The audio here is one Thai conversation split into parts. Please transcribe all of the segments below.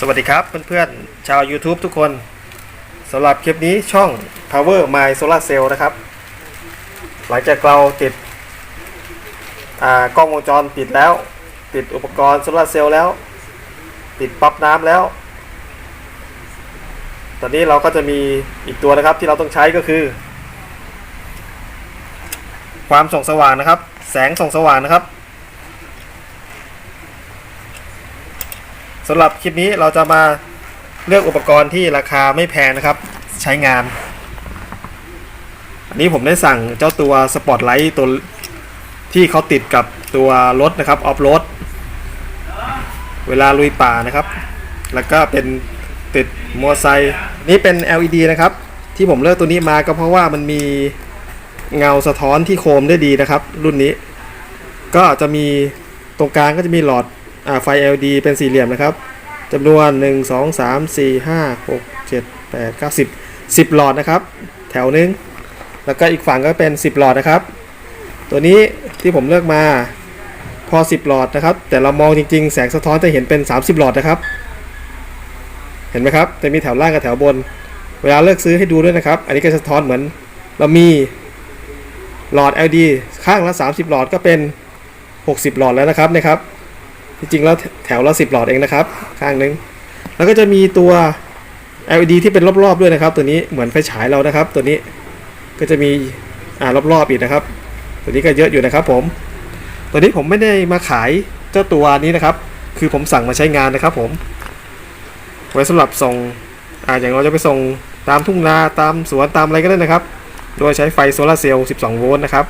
สวัสดีครับเพื่อนๆชาว YouTube ทุกคนสำหรับคลิปนี้ช่อง Power My Solar Cell นะครับ หลังจากเราติดกล้องวงจรปิดแล้ว ติดอุปกรณ์โซลาเซลล์แล้ว ติดปั๊บน้ำแล้ว ตอนนี้เราก็จะมีอีกตัวนะครับที่เราต้องใช้ก็คือ ความส่องสว่างนะครับ แสงส่องสว่างนะครับ สำหรับคลิปนี้เราจะมาเลือกอุปกรณ์ที่ราคาไม่แพงนะครับ ใช้งาน อันนี้ผมได้สั่งเจ้าตัวสปอตไลท์ตัวที่เขาติดกับตัวรถนะครับออฟโรดเวลาลุยป่านะครับ แล้วก็เป็นติดมอไซค์นี่เป็น LED นะครับ ที่ผมเลือกตัวนี้มาก็เพราะว่ามันมีเงาสะท้อนที่โคมได้ดีนะครับ รุ่นนี้ ก็จะมีตรงกลางก็จะมีหลอด ไฟ LED เป็นสี่เหลี่ยมนะครับจำนวน 1 2 3 4 5 6 7 8 9 10 10 หลอดนะครับ แถวหนึง แล้วก็อีกฝั่งก็เป็น 10 หลอดนะครับ ตัวนี้ที่ผมเลือกมาพอ 10 หลอดนะครับ แต่เรามองจริงๆ แสงสะท้อนจะเห็นเป็น 30 หลอดนะครับ เห็นไหมครับ จะมีแถวล่างกับแถวบน เวลาเลือกซื้อให้ดูด้วยนะครับ อันนี้ก็สะท้อนเหมือน เรามีหลอด LED ข้างละ 30 หลอดก็เป็น 60 หลอดแล้วนะครับนะครับ จริงๆแล้วแถวละ10 หลอดเองนะครับ ข้างหนึง แล้วก็จะมีตัว LED ที่เป็นรอบๆด้วยนะครับ ตัวนี้เหมือนไฟฉายเรานะครับ ตัวนี้ก็จะมีอ่ารอบๆอีกนะครับ ตัวนี้ก็เยอะอยู่นะครับ ผม ตัวนี้ผมไม่ได้มาขายเจ้าตัวนี้นะครับ คือผมสั่งมาใช้งานนะครับ ผม ไว้สำหรับส่งอ่าอย่างเราจะไปส่งตามทุ่งนาตามสวนตามอะไรก็ได้นะครับ โดยใช้ไฟโซลาเซลล์ 12 โวลต์นะครับ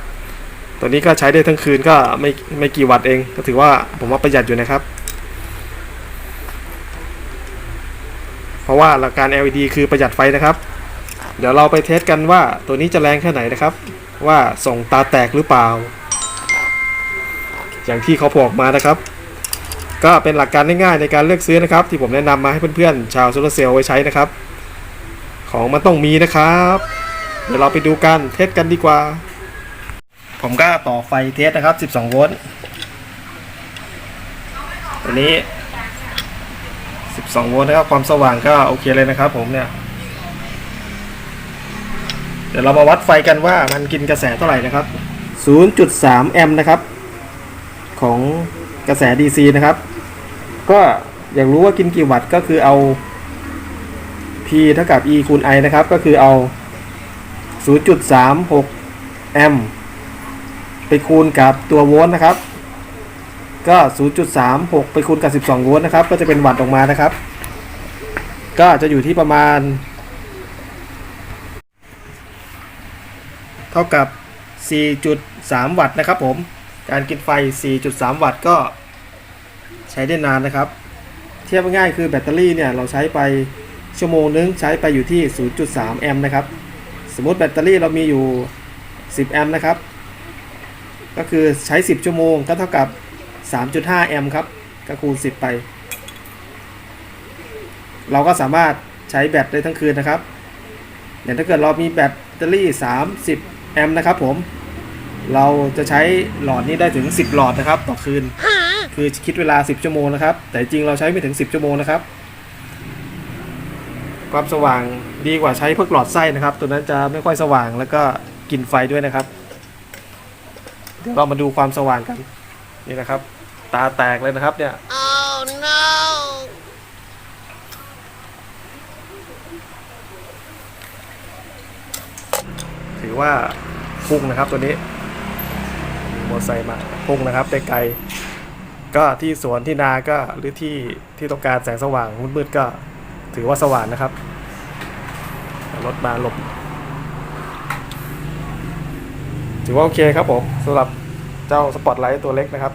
ตัวนี้ก็ใช้ได้ทั้งคืนก็ไม่ไม่กี่วัตต์เอง ก็ถือว่าผมว่าประหยัดอยู่นะครับ เพราะว่าหลักการ LED คือประหยัดไฟนะครับ เดี๋ยวเราไปเทสกันว่าตัวนี้จะแรงแค่ไหนนะครับ ว่าส่งตาแตกหรือเปล่า อย่างที่เขาบอกมานะครับ ก็เป็นหลักการง่ายๆในการเลือกซื้อนะครับ ที่ผมแนะนำมาให้เพื่อนๆชาวโซลาร์เซลล์ไว้ใช้นะครับ ของมันต้องมีนะครับ เดี๋ยวเราไปดูกันเทสกันดีกว่า ผมก็ต่อไฟเทสนะครับ 12 โวลต์ตัวนี้ 12 โวลต์นะครับ ความสว่างก็โอเคเลยนะครับ ผมเนี่ย เดี๋ยวเรามาวัดไฟกันว่ามันกินกระแสเท่าไหร่นะครับ 0.3 แอมป์นะครับ ของกระแส DC นะครับ ก็อยากรู้ว่ากินกี่วัตต์ก็คือเอา P เท่ากับ E คูณ I นะครับ ก็คือเอา 0.36 แอมป์ ไปคูณกับตัวโวลต์นะครับ ก็ 0.36 ไปคูณกับ 12 โวลต์นะครับ ก็จะเป็นวัตต์ออกมานะครับ ก็จะอยู่ที่ประมาณ เท่ากับ 4.3 วัตต์นะครับผม การกินไฟ 4.3 วัตต์ก็ใช้ได้นานนะครับ เทียบง่ายคือแบตเตอรี่เนี่ยเราใช้ไปชั่วโมงนึงใช้ไปอยู่ที่ 0.3 แอมป์นะครับ สมมติแบตเตอรี่เรามีอยู่ 10 แอมป์นะครับ ก็คือใช้ 10 ชั่วโมงก็เท่ากับ 3.5 แอมป์ครับ ก็คูณ 10 ไป เราก็สามารถใช้แบตได้ทั้งคืนนะครับอย่างถ้าเกิดเรามีแบตเตอรี่ 30 แอมป์นะครับผม เราจะใช้หลอดนี้ได้ถึง 10 หลอดนะครับต่อคืน คือคิดเวลา 10 ชั่วโมงนะครับ แต่จริงเราใช้ไม่ถึง 10 ชั่วโมงนะครับความสว่างดีกว่าใช้พวกหลอดไส้นะครับ ตัวนั้นจะไม่ค่อยสว่างแล้วก็กินไฟด้วยนะครับ เดี๋ยวเรามาดูความสว่างกัน นี่นะครับ ตาแตกเลยนะครับ เนี่ย Oh no! ถือว่าพุ่งนะครับตัวนี้มอไซค์มาพุ่งนะครับได้ไกลก็ที่สวนที่นาก็หรือที่ที่ต้องการแสงสว่างมืดๆก็ถือว่าสว่างนะครับ รถมาหลบ ถือว่าโอเคครับผมสำหรับเจ้าสปอตไลท์ตัวเล็กนะครับ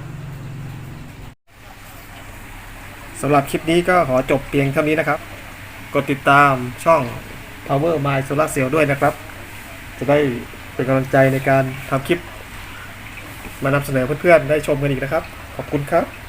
สำหรับคลิปนี้ก็ขอจบเพียงเท่านี้นะครับ กดติดตามช่อง Power My Solar Cell ด้วยนะครับ จะได้เป็นกำลังใจในการทำคลิป มานำเสนอเพื่อนๆ ได้ชมกันอีกนะครับ ขอบคุณครับ